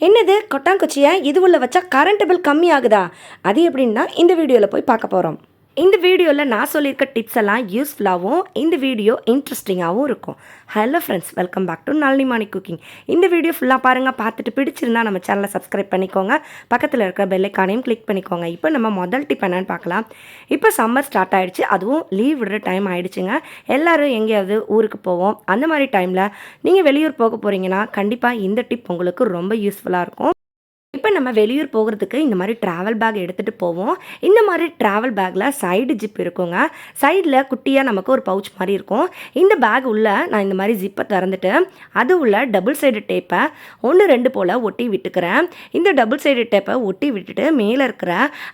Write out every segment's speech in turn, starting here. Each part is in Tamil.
என்னது கொட்டாங்குச்சியை? இது உள்ள வச்சா கரண்ட் பில் கம்மி ஆகுதா அது எப்படின்னா இந்த வீடியோவில் போய் பார்க்க போகிறோம் இந்த வீடியோவில் நான் சொல்லியிருக்க டிப்ஸ் எல்லாம் யூஸ்ஃபுல்லாகவும் இந்த வீடியோ இன்ட்ரெஸ்டிங்காகவும் இருக்கும். Hello friends welcome back to Nalini Mani cooking இந்த வீடியோ ஃபுல்லாக பாருங்கள் பார்த்துட்டு பிடிச்சிருந்தா நம்ம சேனலை சப்ஸ்கிரைப் பண்ணிக்கோங்க. பக்கத்தில் இருக்கிற பெல்லைக்கானையும் கிளிக் பண்ணிக்கோங்க. இப்போ நம்ம முதல் டிப் என்னன்னு பார்க்கலாம். இப்போ சம்மர் ஸ்டார்ட் ஆகிடுச்சு அதுவும் லீவ் விடுற டைம் ஆகிடுச்சுங்க எல்லாரும் எங்கேயாவது ஊருக்கு போவோம் அந்த மாதிரி டைமில் நீங்கள் வெளியூர் போக போகிறீங்கன்னா கண்டிப்பாக இந்த டிப் உங்களுக்கு ரொம்ப யூஸ்ஃபுல்லாக இருக்கும். இப்போ நம்ம வெளியூர் போகிறதுக்கு இந்த மாதிரி ட்ராவல் பேக் எடுத்துகிட்டு போவோம். இந்த மாதிரி ட்ராவல் பேக்கில் சைடு ஜிப் இருக்குங்க. சைடில் குட்டியாக நமக்கு ஒரு பவுச் மாதிரி இருக்கும். இந்த பேக் உள்ள நான் இந்த மாதிரி ஜிப்பை திறந்துட்டு அது உள்ள டபுள் சைடு டேப்பை ஒன்று ரெண்டு போல் ஒட்டி விட்டுக்கிறேன். இந்த டபுள் சைடு டேப்பை ஒட்டி விட்டுட்டு மேலே இருக்கிற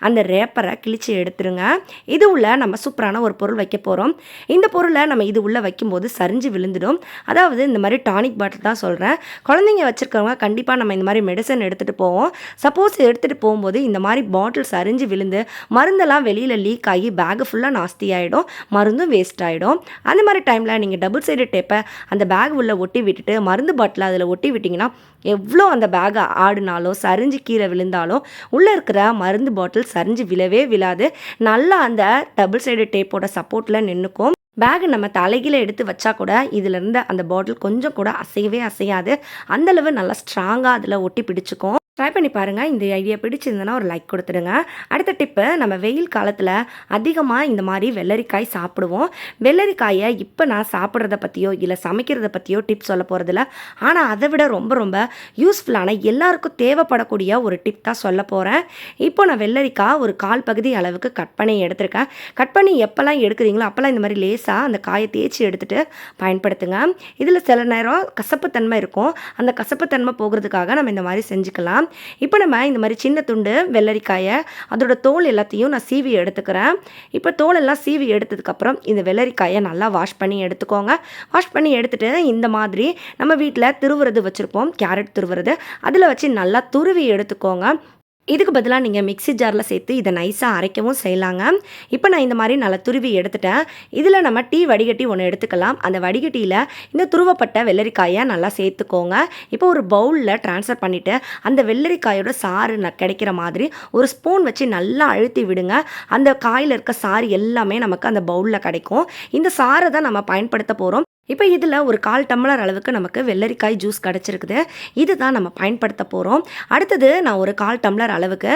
அந்த ரேப்பரை கிழிச்சு எடுத்துருங்க. இது உள்ள நம்ம சூப்பரான ஒரு பொருள் வைக்க போகிறோம் இந்த பொருளை நம்ம இது உள்ளே வைக்கும்போது சரிஞ்சு விழுந்துடும். அதாவது இந்த மாதிரி டானிக் பாட்டில் தான் சொல்கிறேன் குழந்தைங்க வச்சுருக்கவங்க கண்டிப்பாக நம்ம இந்த மாதிரி மெடிசன் எடுத்துகிட்டு போவோம். சப்போஸ் எடுத்துகிட்டு போகும்போது இந்த மாதிரி பாட்டில் சரிஞ்சு விழுந்து மருந்தெல்லாம் வெளியில் லீக் ஆகி பேகு ஃபுல்லாக நாஸ்தி ஆகிடும் மருந்தும் வேஸ்ட் ஆகிடும் அந்த மாதிரி டைமில் நீங்கள் டபுள் சைடு டேப்பை அந்த பேக் உள்ளே ஒட்டி விட்டுட்டு மருந்து பாட்டில் அதில் ஒட்டி விட்டிங்கன்னா எவ்வளோ அந்த பேகை ஆடினாலும் சரிஞ்சு கீழே விழுந்தாலும் உள்ளே இருக்கிற மருந்து பாட்டில் சரிஞ்சு விழவே விழாது. நல்லா அந்த டபுள் சைடு டேப்போட சப்போர்ட்டில் நின்றுக்கும் பேகை நம்ம தலைகீழ எடுத்து வச்சா கூட இதிலிருந்து அந்த பாட்டில் கொஞ்சம் கூட அசையவே அசையாது. அந்தளவு நல்லா ஸ்ட்ராங்காக அதில் ஒட்டி பிடிச்சிக்கும். ட்ரை பண்ணி பாருங்கள் இந்த ஐடியா பிடிச்சிருந்தனா ஒரு லைக் கொடுத்துடுங்க. அடுத்த டிப்பு நம்ம வெயில் காலத்தில் அதிகமாக இந்த மாதிரி வெள்ளரிக்காய் சாப்பிடுவோம். வெள்ளரிக்காயை இப்போ நான் சாப்பிட்றத பற்றியோ இல்லை சமைக்கிறத பற்றியோ டிப் சொல்ல போகிறதில்ல ஆனால் அதை விட ரொம்ப ரொம்ப யூஸ்ஃபுல்லான எல்லாருக்கும் தேவைப்படக்கூடிய ஒரு டிப் தான் சொல்ல போகிறேன் இப்போ நான் வெள்ளரிக்காய் ஒரு கால் பகுதி அளவுக்கு கட் பண்ணி எடுத்திருக்கேன். கட் பண்ணி எப்போல்லாம் எடுக்கிறீங்களோ அப்போல்லாம் இந்த மாதிரி லேசாக அந்த காயை தேய்ச்சி எடுத்துகிட்டு பயன்படுத்துங்க. இதில் சில நேரம் கசப்புத்தன்மை இருக்கும். அந்த கசப்புத்தன்மை போகிறதுக்காக நம்ம இந்த மாதிரி செஞ்சுக்கலாம். இப்போ நம்ம இந்த மாதிரி சின்ன துண்டு வெள்ளரிக்காயை அதோட தோல் எல்லாத்தையும் நான் சீவி எடுத்துக்கிறேன். இப்போ தோல் எல்லாம் சீவி எடுத்ததுக்கப்புறம் இந்த வெள்ளரிக்காயை நல்லா வாஷ் பண்ணி எடுத்துக்கோங்க. வாஷ் பண்ணி எடுத்துகிட்டு இந்த மாதிரி நம்ம வீட்டில் திருவுறது வச்சுருப்போம் கேரட் திருவுறது. அதில் வச்சு நல்லா துருவி எடுத்துக்கோங்க. இதுக்கு பதிலாக நீங்கள் மிக்ஸி ஜாரில் சேர்த்து இதை நைஸாக அரைக்கவும் செய்யலாங்க. இப்போ நான் இந்த மாதிரி நல்லா துருவி எடுத்துட்டேன். இதில் நம்ம டீ வடிகட்டி ஒன்று எடுத்துக்கலாம். அந்த வடிகட்டியில் இந்த துருவப்பட்ட வெள்ளரிக்காயை நல்லா சேர்த்துக்கோங்க. இப்போ ஒரு பவுலில் ட்ரான்ஸ்ஃபர் பண்ணிவிட்டு அந்த வெள்ளரிக்காயோட சாறு ந கிடைக்கிற மாதிரி ஒரு ஸ்பூன் வச்சு நல்லா அழுத்தி விடுங்க. அந்த காயில் இருக்க சாறு எல்லாமே நமக்கு அந்த பவுலில் கிடைக்கும். இந்த சாறை தான் நம்ம பயன்படுத்த போகிறோம் இப்போ இதில் ஒரு கால் டம்ளர் அளவுக்கு நமக்கு வெள்ளரிக்காய் ஜூஸ் கிடச்சிருக்குது. இது தான் நம்ம பயன்படுத்த போகிறோம் அடுத்தது நான் ஒரு கால் டம்ளர் அளவுக்கு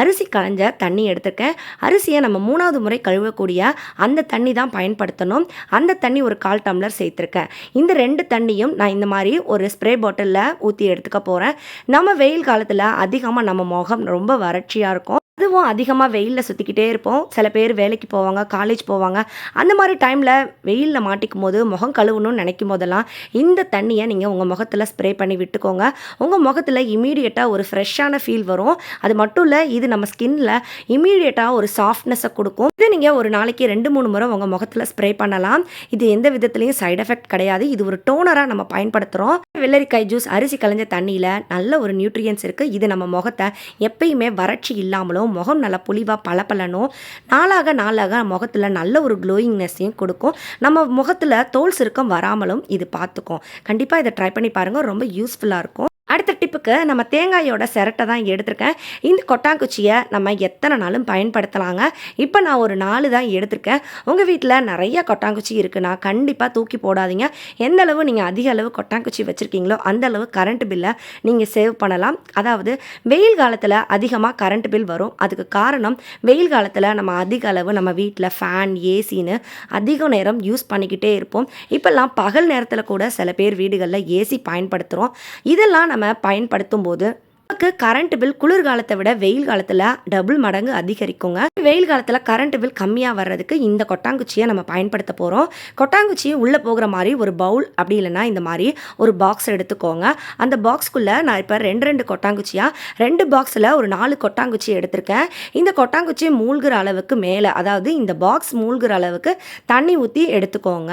அரிசி களைஞ்ச தண்ணி எடுத்திருக்கேன். அரிசியை நம்ம மூணாவது முறை கழுவக்கூடிய அந்த தண்ணி தான் பயன்படுத்தணும். அந்த தண்ணி ஒரு கால் டம்ளர் சேர்த்துருக்கேன். இந்த ரெண்டு தண்ணியும் நான் இந்த மாதிரி ஒரு ஸ்ப்ரே பாட்டிலில் ஊற்றி எடுத்துக்க போகிறேன் நம்ம வெயில் காலத்தில் அதிகமாக நம்ம முகம் ரொம்ப வறட்சியாக இருக்கும். அதுவும் அதிகமாக வெயிலில் சுற்றிக்கிட்டே இருப்போம். சில பேர் வேலைக்கு போவாங்க காலேஜ் போவாங்க. அந்த மாதிரி டைமில் வெயிலில் மாட்டிக்கும் போது முகம் கழுவணும்னு நினைக்கும் போதெல்லாம் இந்த தண்ணியை நீங்கள் உங்கள் முகத்தில் ஸ்ப்ரே பண்ணி விட்டுக்கோங்க. உங்கள் முகத்தில் இமீடியட்டாக ஒரு ஃப்ரெஷ்ஷான ஃபீல் வரும். அது மட்டும் இல்லை இது நம்ம ஸ்கின்னில் இமீடியட்டாக ஒரு சாஃப்ட்னஸை கொடுக்கும். இது நீங்கள் ஒரு நாளைக்கு ரெண்டு மூணு முறை உங்கள் முகத்தில் ஸ்ப்ரே பண்ணலாம். இது எந்த விதத்துலையும் சைட் எஃபெக்ட் கிடையாது. இது ஒரு டோனராக நம்ம பயன்படுத்துகிறோம் வெள்ளரிக்காய் ஜூஸ் அரிசி கலைஞ்ச தண்ணியில் நல்ல ஒரு நியூட்ரியன்ஸ் இருக்குது இது நம்ம முகத்தை எப்பயுமே வறட்சி இல்லாமலும் முகம் நல்லா புளிவாக பளபளனும் நாளாக நாளாக முகத்தில் நல்ல ஒரு க்ளோயிங்னஸையும் கொடுக்கும். நம்ம முகத்தில் தோல் சுருக்கம் வராமலும் இது பார்த்துக்கும். கண்டிப்பாக இதை ட்ரை பண்ணி பாருங்கள் ரொம்ப யூஸ்ஃபுல்லாக இருக்கும். அடுத்த டிப்புக்கு நம்ம தேங்காயோட சிரட்டை தான் எடுத்திருக்கேன். இந்த கொட்டாங்குச்சியை நம்ம எத்தனை நாளும் பயன்படுத்தலாங்க? இப்போ நான் ஒரு நாலு தான் எடுத்திருக்கேன். உங்கள் வீட்டில் நிறைய கொட்டாங்குச்சி இருக்குன்னா கண்டிப்பாக தூக்கி போடாதீங்க. எந்த அளவு நீங்கள் அதிக அளவு கொட்டாங்குச்சி வச்சுருக்கீங்களோ அந்த அளவு கரண்ட் பில்லை நீங்கள் சேவ் பண்ணலாம். அதாவது வெயில் காலத்தில் அதிகமாக கரண்ட் பில் வரும். அதுக்கு காரணம் வெயில் காலத்தில் நம்ம அதிக அளவு நம்ம வீட்டில் ஃபேன் ஏசின்னு அதிக நேரம் யூஸ் பண்ணிக்கிட்டே இருப்போம். இப்போல்லாம் பகல் நேரத்தில் கூட சில பேர் வீடுகளில் ஏசி பயன்படுத்துகிறோம் இதெல்லாம் நம்ம பயன்படுத்தும் போது நமக்கு கரண்ட் பில் குளிர்காலத்தை விட வெயில் காலத்தில் டபுள் மடங்கு அதிகரிக்குங்க. வெயில் காலத்தில் கரண்ட் பில் கம்மியாக வர்றதுக்கு இந்த கொட்டாங்குச்சியை நம்ம பயன்படுத்த போகிறோம் கொட்டாங்குச்சி உள்ளே போகிற மாதிரி ஒரு பவுல் அப்படி இல்லைன்னா இந்த மாதிரி ஒரு பாக்ஸ் எடுத்துக்கோங்க. அந்த பாக்ஸ்க்குள்ளே நான் இப்போ ரெண்டு ரெண்டு கொட்டாங்குச்சியாக ரெண்டு பாக்ஸில் ஒரு நாலு கொட்டாங்குச்சி எடுத்திருக்கேன். இந்த கொட்டாங்குச்சி மூழ்கிற அளவுக்கு மேலே அதாவது இந்த பாக்ஸ் மூழ்கிற அளவுக்கு தண்ணி ஊற்றி எடுத்துக்கோங்க.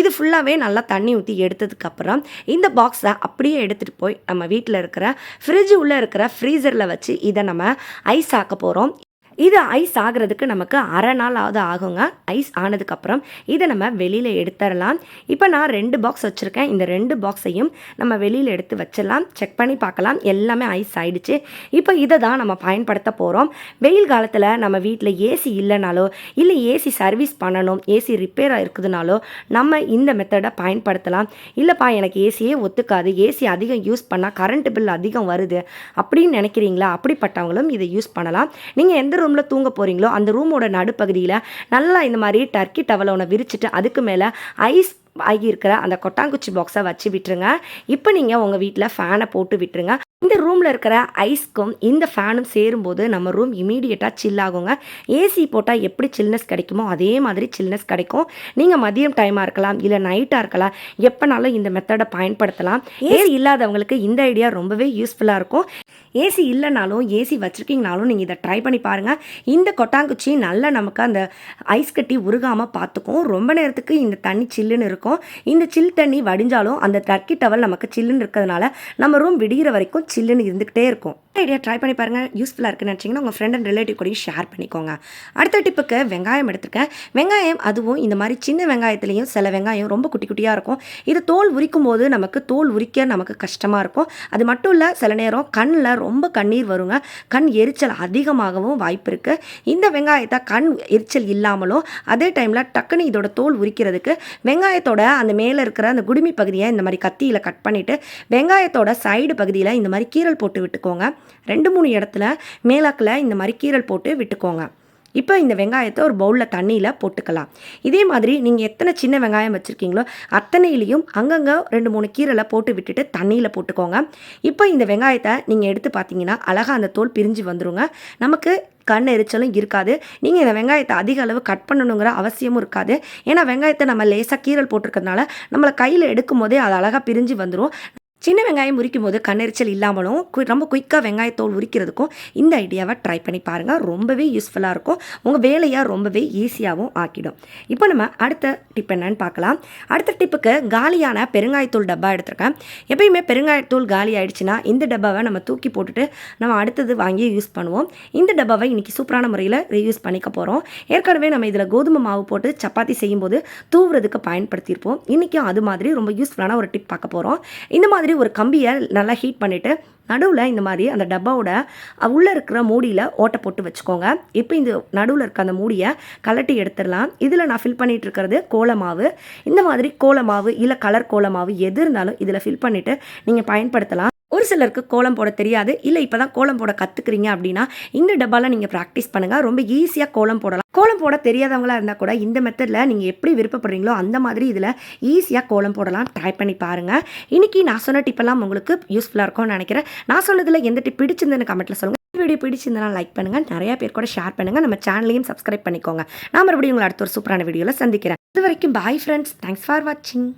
இது ஃபுல்லாகவே நல்லா தண்ணி ஊற்றி எடுத்ததுக்கப்புறம் இந்த பாக்ஸை அப்படியே எடுத்துகிட்டு போய் நம்ம வீட்டில் இருக்கிற ஃப்ரிட்ஜ் உள்ளே இருக்கிற ஃப்ரீசரில் வச்சு இதை நம்ம ஐஸ் ஆக்க போகிறோம் இது ஐஸ் ஆகிறதுக்கு நமக்கு அரை நாளாவது ஆகுங்க. ஐஸ் ஆனதுக்கப்புறம் இதை நம்ம வெளியில் எடுத்துடலாம். இப்போ நான் ரெண்டு பாக்ஸ் வச்சுருக்கேன். இந்த ரெண்டு பாக்ஸையும் நம்ம வெளியில் எடுத்து வச்சிடலாம். செக் பண்ணி பார்க்கலாம். எல்லாமே ஐஸ் ஆகிடுச்சு இப்போ இதை தான் நம்ம பயன்படுத்த போகிறோம் வெயில் காலத்தில் நம்ம வீட்டில் ஏசி இல்லைனாலோ இல்லை ஏசி சர்வீஸ் பண்ணணும் ஏசி ரிப்பேராக இருக்குதுனாலோ நம்ம இந்த மெத்தடை பயன்படுத்தலாம். இல்லைப்பா எனக்கு ஏசியே ஒத்துக்காது. ஏசி அதிகம் யூஸ் பண்ணால் கரண்ட் பில் அதிகம் வருது. அப்படின்னு நினைக்கிறீங்களா? அப்படிப்பட்டவங்களும் இதை யூஸ் பண்ணலாம். நீங்கள் எந்த ரூமில் தூங்க போகிறீங்களோ அந்த ரூமோட நடுப்பகுதியில் நல்லா இந்த மாதிரி டர்க்கி டவலை ஒன்று விரிச்சிட்டு அதுக்கு மேலே ஐஸ் ஆகியிருக்கிற அந்த கொட்டாங்குச்சி பாக்ஸை வச்சு விட்டுருங்க. இப்போ நீங்கள் உங்கள் வீட்டில் ஃபேனை போட்டு விட்டுருங்க. இந்த ரூமில் இருக்கிற ஐஸ்க்கும் இந்த ஃபேனும் சேரும்போது நம்ம ரூம் இமீடியட்டாக சில் ஆகுங்க. ஏசி போட்டால் எப்படி சில்னஸ் கிடைக்குமோ அதே மாதிரி சில்னஸ் கிடைக்கும். நீங்கள் மதியம் டைமாக இருக்கலாம் இல்லை நைட்டாக இருக்கலாம் எப்போனாலும் இந்த மெத்தடை பயன்படுத்தலாம். ஏசி இல்லாதவங்களுக்கு இந்த ஐடியா ரொம்பவே யூஸ்ஃபுல்லாக இருக்கும். ஏசி இல்லைனாலும் ஏசி வச்சுருக்கீங்கனாலும் நீங்கள் இதை ட்ரை பண்ணி பாருங்கள் இந்த கொட்டாங்குச்சி நல்லா நமக்கு அந்த ஐஸ் கட்டி உருகாமல் பார்த்துக்கும். ரொம்ப நேரத்துக்கு இந்த தண்ணி சில்லுன்னு இருக்கும். இந்த சில் தண்ணி வடிஞ்சாலும் அந்த டர்க்கி டவல் நமக்கு சில்லுன்னு இருக்கிறதுனால நம்ம ரூம் விடிகிற வரைக்கும் சில்லுன்னு இருந்துக்கிட்டே இருக்கும். ஐடியா ட்ரை பண்ணி பாருங்கள் யூஸ்ஃபுல்லாக இருக்குன்னு நினச்சிங்கன்னா உங்கள் ஃப்ரெண்ட் அண்ட் ரிலேட்டிவ் கூடயும் ஷேர் பண்ணிக்கோங்க. அடுத்த டிப்புக்கு வெங்காயம் எடுத்திருக்கேன். வெங்காயம் அதுவும் இந்த மாதிரி சின்ன வெங்காயத்துலேயும் சில வெங்காயம் ரொம்ப குட்டி குட்டியாக இருக்கும். இது தோல் உரிக்கும் போது நமக்கு தோல் உரிக்க நமக்கு கஷ்டமாக இருக்கும். அது மட்டும் இல்லை சில நேரம் கண்ணில் ரொம்ப கண்ணீர் வருங்க. கண் எரிச்சல் அதிகமாகவும் வாய்ப்பு இருக்குது இந்த வெங்காயத்தை கண் எரிச்சல் இல்லாமலும் அதே டைமில் டக்குன்னு இதோட தோல் உரிக்கிறதுக்கு வெங்காயத்தோட அந்த மேலே இருக்கிற அந்த குடுமி பகுதியை இந்த மாதிரி கத்தியில் கட் பண்ணிவிட்டு வெங்காயத்தோட சைடு பகுதியில் இந்த மாதிரி கீரல் போட்டு விட்டுக்கோங்க. ரெண்டு மூணு இடத்துல மேலாக்கில் இந்த மாதிரி கீரல் போட்டு விட்டுக்கோங்க. இப்போ இந்த வெங்காயத்தை ஒரு பவுலில் தண்ணியில் போட்டுக்கலாம். இதே மாதிரி நீங்கள் எத்தனை சின்ன வெங்காயம் வச்சுருக்கீங்களோ அத்தனையிலையும் அங்கங்கே ரெண்டு மூணு கீரலை போட்டு விட்டுட்டு தண்ணியில் போட்டுக்கோங்க. இப்போ இந்த வெங்காயத்தை நீங்கள் எடுத்து பார்த்தீங்கன்னா அழகாக அந்த தோல் பிரிஞ்சு வந்துருங்க. நமக்கு கண் எரிச்சலும் இருக்காது. நீங்கள் இந்த வெங்காயத்தை அதிக அளவு கட் பண்ணணுங்கிற அவசியமும் இருக்காது. ஏன்னா வெங்காயத்தை நம்ம லேசாக கீரல் போட்டிருக்கிறதுனால நம்மளை கையில் எடுக்கும் போதே அது அழகாக பிரிஞ்சு வந்துடும் சின்ன வெங்காயம் உரிக்கும் போது கண்ணெரிச்சல் இல்லாமலும் கு- ரொம்ப குயிக்காக வெங்காயத்தோல் உரிக்கிறதுக்கும் இந்த ஐடியாவை ட்ரை பண்ணி பாருங்கள் ரொம்பவே யூஸ்ஃபுல்லாக இருக்கும். உங்கள் வேலையாக ரொம்பவே ஈஸியாகவும் ஆக்கிடும். இப்போ நம்ம அடுத்த டிப் என்னன்னு பார்க்கலாம். அடுத்த டிப்புக்கு காலியான பெருங்காயத்தூள் டப்பா எடுத்திருக்கேன். எப்பயுமே பெருங்காயத்தூள் காலி ஆயிடுச்சுன்னா இந்த டப்பாவை நம்ம தூக்கி போட்டுட்டு நம்ம அடுத்தது வாங்கி யூஸ் பண்ணுவோம். இந்த டப்பாவை இன்றைக்கி சூப்பரான முறையில் ரீயூஸ் பண்ணிக்க போகிறோம் ஏற்கனவே நம்ம இதில் கோதுமை மாவு போட்டு சப்பாத்தி செய்யும்போது தூவுறதுக்கு பயன்படுத்தியிருப்போம். இன்றைக்கும் அது மாதிரி ரொம்ப யூஸ்ஃபுல்லான ஒரு டிப் பார்க்க போகிறோம் இந்த மாதிரி ஒரு கம்பியை நல்லா ஹீட் பண்ணிவிட்டு நடுவில் இந்த மாதிரி அந்த டப்பாவோட உள்ளே இருக்கிற மூடியில் ஓட்டை போட்டு வச்சுக்கோங்க. இப்போ இந்த நடுவில் இருக்க அந்த மூடியை கலட்டி எடுத்துடலாம். இதில் நான் ஃபில் பண்ணிகிட்டு இருக்கிறது கோலமாவு இந்த மாதிரி கோலமாவு இல்லை கலர் கோலமாவு எது இருந்தாலும் இதில் ஃபில் பண்ணிவிட்டு நீங்கள் பயன்படுத்தலாம். ஒரு சிலருக்கு கோலம் போட தெரியாது. இல்லை இப்போ தான் கோலம் போட கற்றுக்குறீங்க அப்படின்னா இந்த டப்பாவில் நீங்கள் ப்ராக்டிஸ் பண்ணுங்கள் ரொம்ப ஈஸியாக கோலம் போடலாம். கோலம் போட தெரியாதவங்களா இருந்தால் கூட இந்த மெத்தடில் நீங்கள் எப்படி விருப்பப்படுறீங்களோ அந்த மாதிரி இதில் ஈஸியாக கோலம் போடலாம். ட்ரை பண்ணி பாருங்கள் இன்றைக்கி நான் சொன்ன டிப்பெல்லாம் உங்களுக்கு யூஸ்ஃபுல்லாக இருக்கும்னு நினைக்கிறேன். நான் சொன்னதில் எந்த டிப் பிடிச்சிருந்தேன்னு கமெண்ட்டில் சொல்லுங்கள் வீடியோ பிடிச்சிருந்தனா லைக் பண்ணுங்கள் நிறையா பேர் கூட ஷேர் பண்ணுங்கள் நம்ம சேனலையும் சப்ஸ்கிரைப் பண்ணிக்கோங்க. நான் மறுபடியும் உங்களை அடுத்த ஒரு சூப்பரான வீடியோவில் சந்திக்கிறேன். இது வரைக்கும் பாய் ஃப்ரெண்ட்ஸ் தேங்க்ஸ் ஃபார் வாட்சிங்